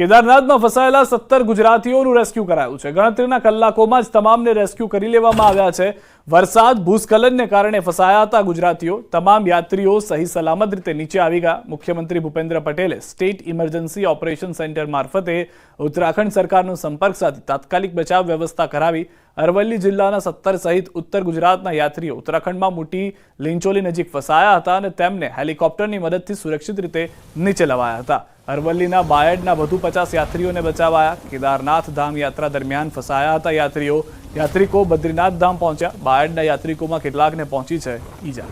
કેદારનાથમાં ફસાયેલા સત્તર ગુજરાતીઓનું રેસ્ક્યુ કરાયું છે. ગણતરીના કલાકોમાં જ તમામને રેસ્ક્યુ કરી લેવામાં આવ્યા છે. વરસાદ, ભૂસ્ખલનને કારણે ફસાયા હતા ગુજરાતીઓ. તમામ યાત્રીઓ સહી સલામત રીતે નીચે આવી ગયા. મુખ્યમંત્રી ભૂપેન્દ્ર પટેલે સ્ટેટ ઇમરજન્સી ઓપરેશન સેન્ટર મારફતે ઉત્તરાખંડ સરકારનો સંપર્ક સાધી તાત્કાલિક બચાવ વ્યવસ્થા કરાવી. અરવલ્લી જિલ્લાના સત્તર સહિત ઉત્તર ગુજરાતના યાત્રીઓ ઉત્તરાખંડમાં મોટી, લીંચોલી નજીક ફસાયા હતા અને તેમને હેલિકોપ્ટરની મદદથી સુરક્ષિત રીતે નીચે લવાયા હતા. અરવલ્લીના બાયડના વધુ પચાસ યાત્રીઓને બચાવાયા કેદારનાથ ધામ યાત્રા દરમિયાન ફસાયા હતા યાત્રીઓ યાત્રિકો બદ્રીનાથ ધામ પહોંચ્યા બાયડના યાત્રિકોમાં કેટલાકને પહોંચી છે ઈજા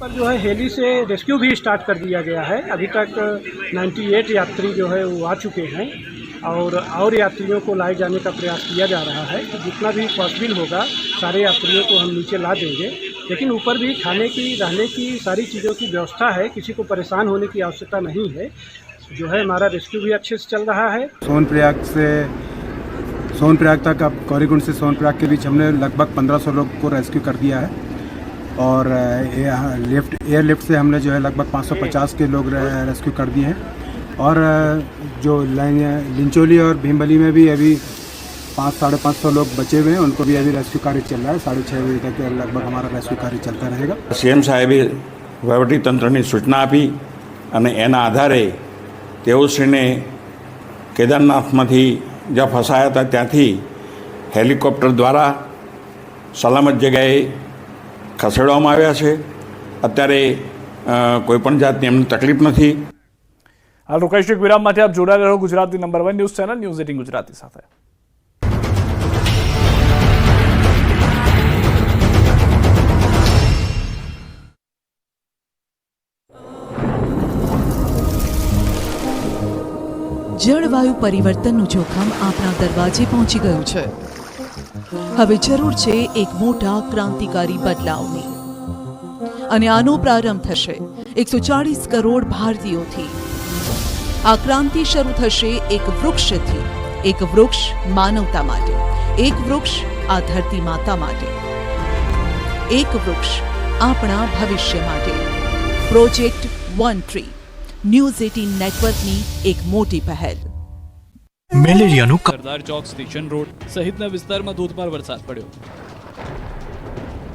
पर जो है हेली से रेस्क्यू भी स्टार्ट कर दिया गया है अभी तक 98 यात्री जो है वो आ चुके हैं और और यात्रियों को लाए जाने का प्रयास किया जा रहा है। कि जितना भी पॉसिबल होगा सारे यात्रियों को हम नीचे ला देंगे। लेकिन ऊपर भी खाने की रहने की सारी चीज़ों की व्यवस्था है। किसी को परेशान होने की आवश्यकता नहीं है। जो है हमारा रेस्क्यू भी अच्छे से चल रहा है। सोनप्रयाग से सोनप्रयाग तक अब गौरीकुंड से सोनप्रयाग के बीच हमने लगभग 1500 लोग को रेस्क्यू कर दिया है। और अ, लिफ्ट एयर लिफ्ट से हमने जो है लगभग 550 के लोग रेस्क्यू कर दिए हैं। और अ, जो लाइन- लिंचोली और भीमबली में भी अभी पाँच साढ़े पाँच सौ लोग बचे हुए हैं उनको भी अभी रेस्क्यू कार्य चल रहा है साढ़े छः बजे तक लगभग हमारा रेस्क्यू कार्य चलता रहेगा સીએમ સાહેબે વહીવટીતંત્રની સૂચના આપી અને એના આધારે તેઓશ્રીને કેદારનાથમાંથી જ્યાં ફસાયા હતા ત્યાંથી હેલિકોપ્ટર દ્વારા સલામત જગ્યાએ ખસેડવામાં આવ્યા છે અત્યારે અ, કોઈપણ જાતની એમને તકલીફ નથી હાલ રોકાઈશું એક વિરામ માટે. આપ જોડાયેલા રહો Gujarati number one news channel, news eighteen Gujarati સાથે. જળવાયુ પરિવર્તનનું જોખમ આપણા દરવાજે પહોંચી ગયું છે. હવે જરૂર છે એક મોટા ક્રાંતિકારી બદલાવની. અને આનો પ્રારંભ થશે એકસો ચાળીસ કરોડ ભારતીયોથી. આ ક્રાંતિ શરૂ થશે એક વૃક્ષથી. એક વૃક્ષ માનવતા માટે. એક વૃક્ષ આ ધરતી માતા માટે. એક વૃક્ષ આપણા ભવિષ્ય માટે. Project one tree. News eighteen નેટવર્કની એક મોટી પહેલ. મેલેરિયાનું સરદાર ચોક સ્ટેશન રોડ સહિતના વિસ્તારમાં ધોધમાર વરસાદ પડ્યો.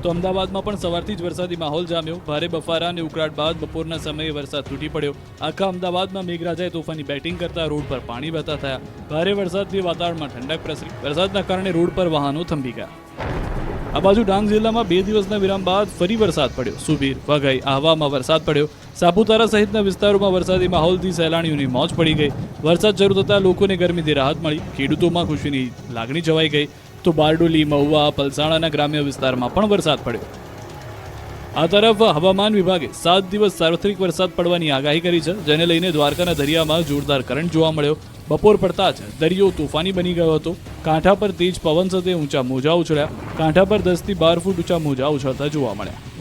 તો અમદાવાદમાં પણ સવારથી જ વરસાદી માહોલ જામ્યો. ભારે બફારા અને ઉકળાટ બાદ બપોરના સમયે વરસાદ તૂટી પડ્યો. આખા અમદાવાદમાં મેઘરાજાએ તોફાની બેટિંગ કરતા રોડ પર પાણી વહેતા થયા. ભારે વરસાદથી વાતાવરણમાં ઠંડક પ્રસરી. વરસાદના કારણે રોડ પર વાહનો થંભી ગયા. આ બાજુ ડાંગ જિલ્લામાં બે દિવસના વિરામ બાદ ફરી વરસાદ પડ્યો. સુબીર, વઘઈ આહવામાં વરસાદ પડ્યો. સાપુતારા સહિતના વિસ્તારોમાં વરસાદી માહોલથી સહેલાણીઓની મોજ પડી ગઈ. વરસાદ શરૂ થતાં લોકોને ગરમીથી રાહત મળી. ખેડૂતોમાં ખુશીની લાગણી જવાઈ ગઈ. તો બારડોલી, મહુવા, પલસાણાના ગ્રામ્ય વિસ્તારમાં પણ વરસાદ પડ્યો. આ તરફ હવામાન વિભાગે સાત દિવસ સાર્વત્રિક વરસાદ પડવાની આગાહી કરી છે, જેને લઈને દ્વારકાના દરિયામાં જોરદાર કરંટ જોવા મળ્યો. બપોર પડતા જ દરિયો તોફાની બની ગયો હતો. કાંઠા પર તેજ પવન સાથે ઊંચા મોજા ઉછળ્યા કાંઠા પર દસથી બાર ફૂટ ઊંચા મોજા ઉછળતા જોવા મળ્યા.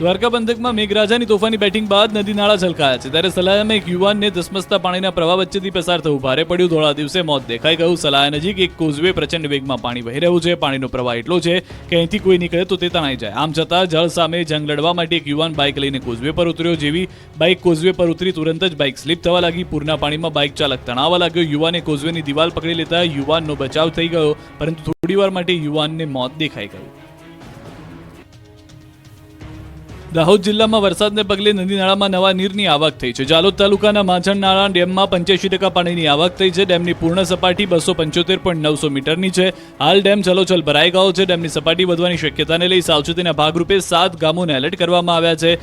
દ્વારકા બંધકમાં મેઘરાજાની તોફાની બેટિંગ બાદ નદી નાળા છલકાયા છે. ત્યારે સલાયામાં એક યુવાનને ધસમસતા પાણીના પ્રવાહ વચ્ચેથી પસાર થવું ભારે પડ્યું. ધોળા દિવસે મોત દેખાઈ ગયું. સલાયા નજીક એક કોઝવે પ્રચંડ વેગમાં પાણી વહી રહ્યું છે. પાણીનો પ્રવાહ એટલો છે કે અહીંથી કોઈ નીકળે તો તે તણાઈ જાય. આમ છતાં જળ સામે જંગ લડવા માટે એક યુવાન બાઇક લઈને કોઝવે પર ઉતર્યો. જેવી બાઇક કોઝવે પર ઉતરી તુરંત જ બાઇક સ્લીપ થવા લાગી. પૂરના પાણીમાં બાઇક ચાલક તણાવવા લાગ્યો. યુવાને કોઝવેની દિવાલ પકડી લેતા યુવાનનો બચાવ થઈ ગયો. પરંતુ થોડીવાર માટે યુવાનને મોત દેખાઈ ગયું. દાહોદ જિલ્લામાં વરસાદને પગલે નદી નાળામાં નવા નીરની આવક થઈ છે. જાલોદ તાલુકાના માછણ નાળા ડેમમાં પંચ્યાસી ટકા પાણીની આવક થઈ છે. ડેમની પૂર્ણ સપાટી બસો પંચોતેર પોઈન્ટ નવસો મીટરની છે. હાલ ડેમ છલોછલ ભરાઈ ગયો છે. ડેમની સપાટી વધવાની શક્યતાને લઈ સાવચેતીના ભાગરૂપે સાત ગામોને એલર્ટ કરવામાં આવ્યા છે.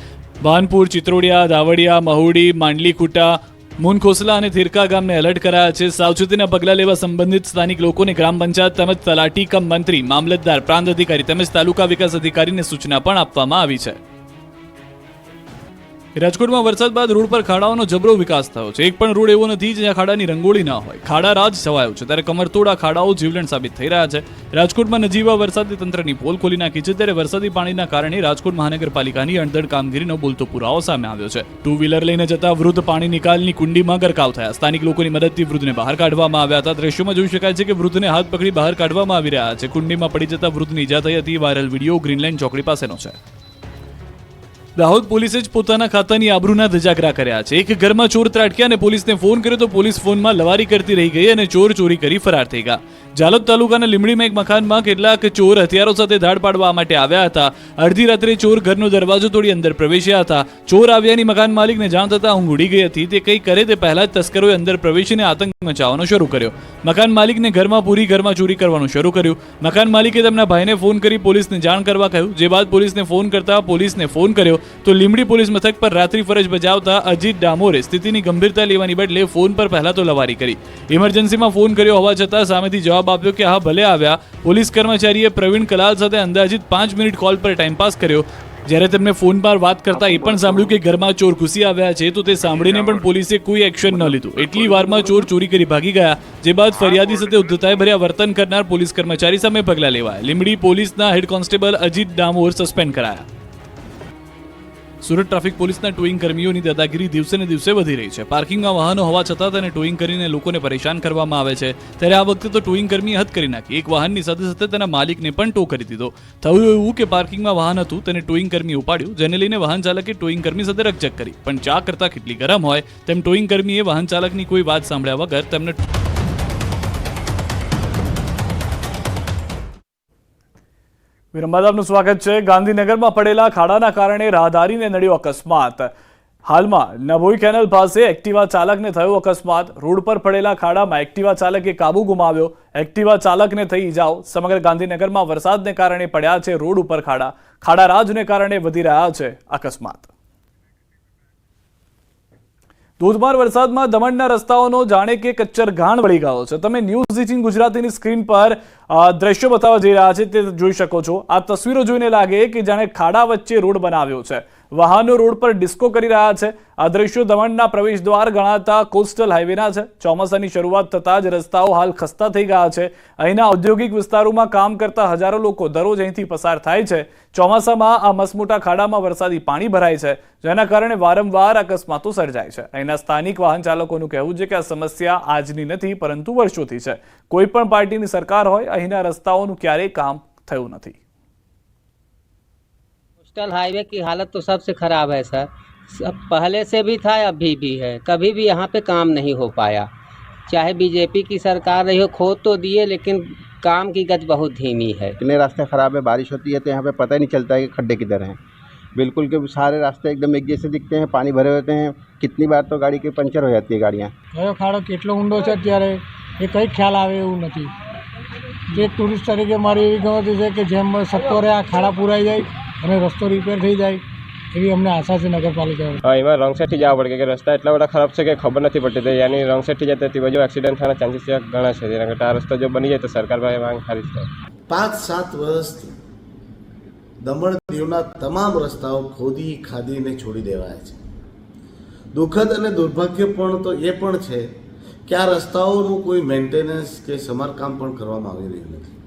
વાનપુર ચિત્રોડિયા, ધાવડિયા, મહુડી, માંડલીખુટા, મુનખોસલા અને થિરકા ગામને એલર્ટ કરાયા છે. સાવચેતીના પગલાં લેવા સંબંધિત સ્થાનિક લોકોને ગ્રામ પંચાયત તેમજ તલાટી કમ મંત્રી, મામલતદાર, પ્રાંત અધિકારી તેમજ તાલુકા વિકાસ અધિકારીને સૂચના પણ આપવામાં આવી છે. રાજકોટમાં વરસાદ બાદ રોડ પર ખાડાઓનો જબરો વિકાસ થયો છે. એક પણ રોડ એવો નથી જ્યાં ખાડાની રંગોળી ના હોય. ખાડા રાજ છવાયો છે. ત્યારે કમરતોડા ખાડાઓ જીવલેણ સાબિત થઈ રહ્યા છે. રાજકોટમાં નજીવા વરસાદી તંત્રની પોલ ખોલી નાખી છે. ત્યારે વરસાદી પાણીના કારણે રાજકોટ મહાનગરપાલિકાની અણધડ કામગીરીનો બોલતો પુરાવો સામે આવ્યો છે. ટુ વ્હીલર લઈને જતા વૃદ્ધ પાણી નિકાલની કુંડીમાં ગરકાવ થયા. સ્થાનિક લોકોની મદદથી વૃદ્ધને બહાર કાઢવામાં આવ્યા હતા. દ્રશ્યોમાં જોઈ શકાય છે કે વૃદ્ધને હાથ પકડી બહાર કાઢવામાં આવી રહ્યા છે. કુંડીમાં પડી જતા વૃદ્ધની ઇજા થઈ હતી. વાયરલ વીડિયો ગ્રીનલેન્ડ ચોકડી પાસેનો છે. દાહોદ પોલીસે જ પોતાના ખાતાની આબરૂના ધજાગરા કર્યા છે. એક ઘરમાં ચોર ત્રાટક્યા અને પોલીસને ફોન કર્યો તો પોલીસ ફોનમાં લવારી કરતી રહી ગઈ અને ચોર ચોરી કરી ફરાર થઈ ગયા. જાલોદ તાલુકાના લીમડીમાં એક મકાનમાં કેટલાક ચોર હથિયારો સાથે ધાડ પાડવા માટે આવ્યા હતા. અડધી રાત્રે ચોર ઘરનો દરવાજો તોડી અંદર પ્રવેશ્યા હતા. ચોર આવ્યાની મકાન માલિકને જાણ થતાં ઊંઘ ઉડી ગઈ હતી. તે કંઈ કરે તે પહેલા જ તસ્કરોએ અંદર પ્રવેશીને આતંક મચાવવાનો શરૂ કર્યો. મકાન માલિકને ઘરમાં પૂરી ઘરમાં ચોરી કરવાનું શરૂ કર્યું. મકાન માલિકે તેમના ભાઈને ફોન કરી પોલીસને જાણ કરવા કહ્યું. જે બાદ પોલીસને ફોન કરતા પોલીસને ફોન કર્યો. તો લીમડી પોલીસ મથક પર રાત્રિ ફરજ બજાવતા અજીત ડામોરે સ્થિતિની ગંભીરતા લેવાની બદલે ફોન પર પહેલા તો લવારી કરી ઇમરજન્સીમાં ફોન કર્યો હોવા છતાં સામેથી જવાબ આપ્યો કે હા ભલે આવ્યા પોલીસ કર્મચારીએ પ્રવીણ કલાલ સાથે અંદાજિત પાંચ મિનિટ કોલ પર ટાઈમપાસ કર્યો જ્યારે તેમને ફોન પર વાત કરતા એ પણ સાંભળ્યું કે ઘરમાં ચોર ઘૂસી આવ્યા છે, તો તે સાંભળીને પણ પોલીસે કોઈ એક્શન ન લીધું. એટલી વારમાં ચોર ચોરી કરી ભાગી ગયા, જે બાદ ફરિયાદી સાથે ઉદ્ધતાએ ભર્યા વર્તન કરનાર પોલીસ કર્મચારી સામે પગલાં લેવાયા. લીમડી પોલીસના head constable Ajit Damor suspend કરાયા. સુરત ટ્રાફિક પોલીસના ટોઈંગ કર્મીઓની દાદાગીરી દિવસે ને દિવસે વધી રહી છે. પાર્કિંગમાં વાહનો હોવા છતાં તેને ટોઈંગ કરીને લોકોને પરેશાન કરવામાં આવે છે. ત્યારે આ વખતે તો ટોઈંગ કર્મીએ હદ કરી નાખી. એક વાહનની સાથે સાથે તેના માલિકને પણ ટો કરી દીધો. થયું એવું કે પાર્કિંગમાં વાહન હતું, તેને ટોઈંગ કર્મી ઉપાડ્યું. જેને લઈને વાહન ચાલકે ટોઈંગ કર્મી સાથે રકજક કરી. પણ ચા કરતા કેટલી ગરમ હોય તેમ ટોઈંગ કર્મીએ વાહન ચાલકની કોઈ વાત સાંભળ્યા વગર તેમને વિરમબાદ આપનું સ્વાગત છે. ગાંધીનગરમાં પડેલા ખાડાના કારણે રાહદારીને નડ્યો અકસ્માત. હાલમાં નભોઈ કેનલ પાસે એક્ટિવા ચાલકને થયો અકસ્માત. રોડ પર પડેલા ખાડામાં એક્ટિવા ચાલકે કાબુ ગુમાવ્યો. એક્ટિવા ચાલકને થઈ ઇજાઓ. સમગ્ર ગાંધીનગરમાં વરસાદને કારણે પડ્યા છે રોડ ઉપર ખાડા. ખાડા રાજને કારણે વધી રહ્યા છે અકસ્માત. ધોધમાર વરસાદમાં દમણના રસ્તાઓનો જાણે કે કચ્ચર ઘાણ વળી ગયો છે. તમે ન્યૂઝ એટીન ગુજરાતીની સ્ક્રીન પર દ્રશ્યો બતાવવા જઈ રહ્યા છે તે જોઈ શકો છો. આ તસવીરો જોઈને લાગે કે જાણે ખાડા વચ્ચે રોડ બનાવ્યો છે. વાહનો રોડ પર ડિસ્કો કરી રહ્યા છે. આ દ્રશ્યો દમણના પ્રવેશ દ્વાર ગણાતા કોસ્ટલ હાઈવેના છે. ચોમાસાની શરૂઆત થતાં જ રસ્તાઓ હાલ ખસ્તા થઈ ગયા છે. અહીંના ઔદ્યોગિક વિસ્તારોમાં કામ કરતા હજારો લોકો દરરોજ અહીંથી પસાર થાય છે. ચોમાસામાં આ મસમોટા ખાડામાં વરસાદી પાણી ભરાય છે, જેના કારણે વારંવાર અકસ્માતો સર્જાય છે. અહીંના સ્થાનિક વાહન ચાલકોનું કહેવું છે કે આ સમસ્યા આજની નથી, પરંતુ વર્ષોથી છે. કોઈ પણ પાર્ટીની સરકાર હોય, અહીંના રસ્તાઓનું ક્યારેય કામ થયું નથી. कोस्टल हाईवे की हालत तो सबसे खराब है सर सब पहले से भी था अभी भी है कभी भी यहाँ पे काम नहीं हो पाया चाहे बीजेपी की सरकार रही हो खोद तो दिए लेकिन काम की गति बहुत धीमी है इतने रास्ते ख़राब है बारिश होती है तो यहाँ पे पता ही नहीं चलता है कि खड्डे किधर हैं बिल्कुल के सारे रास्ते एकदम एक जैसे दिखते हैं पानी भरे होते हैं कितनी बार તો ગાડી કે પંચર हो जाती है गाड़ियाँ કયો ખાડો કેટલો ઊંડો છે અત્યારે એ કંઈ ખ્યાલ આવે એવું નથી જે ટુરિસ્ટ તરીકે મારી એવી ગણતરી છે કે જેમ સત્વરે આ ખાડા પૂરાઈ જાય અને રસ્તો રિપેર થઈ જાય એવી અમને આશા છે નગરપાલિકા હા એમાં રોંગ સાઈડથી જવા પડે કે રસ્તા એટલા બધા ખરાબ છે કે ખબર નથી પડતી તો એની રોંગ સાઈડથી જાય તો બાજુ એક્સિડન્ટ થવાના ચાન્સીસ ઘણા છે. જેના કરતાં આ રસ્તો જો બની જાય તો સરકાર પાસે માંગ ખાલી છે. પાંચ સાત વર્ષથી દમણ દીવના તમામ રસ્તાઓ ખોદી ખાદીને છોડી દેવાયા છે. દુઃખદ અને દુર્ભાગ્યપૂર્ણ તો એ પણ છે કે આ રસ્તાઓનું કોઈ મેન્ટેનન્સ કે સમારકામ પણ કરવામાં આવી રહ્યું નથી.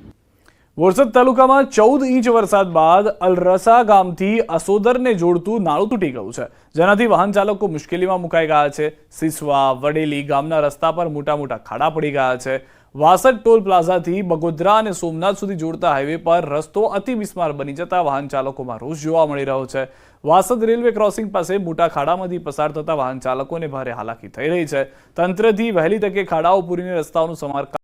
બોરસદ તાલુકામાં ચૌદ ઇંચ વરસાદ બાદ અલરસા ગામથી અસોદરને જોડતું નાળું તૂટી ગયું છે. જેનાથી વાહન ચાલકો મુશ્કેલીમાં મુકાઈ ગયા છે. સિસવા, વડેલી ગામના રસ્તા પર મોટા મોટા ખાડા પડી ગયા છે. વાસદ ટોલ પ્લાઝાથી બગોદરા અને સોમનાથ સુધી જોડતા હાઈવે પર રસ્તો અતિ બિસ્માર બની જતા વાહન ચાલકોમાં રોષ જોવા મળી રહ્યો છે. વાસદ રેલવે ક્રોસિંગ પાસે મોટા ખાડામાંથી પસાર થતા વાહન ચાલકોને ભારે હાલાકી થઈ રહી છે. તંત્રથી વહેલી તકે ખાડાઓ પૂરીને રસ્તાઓનું સમારકામ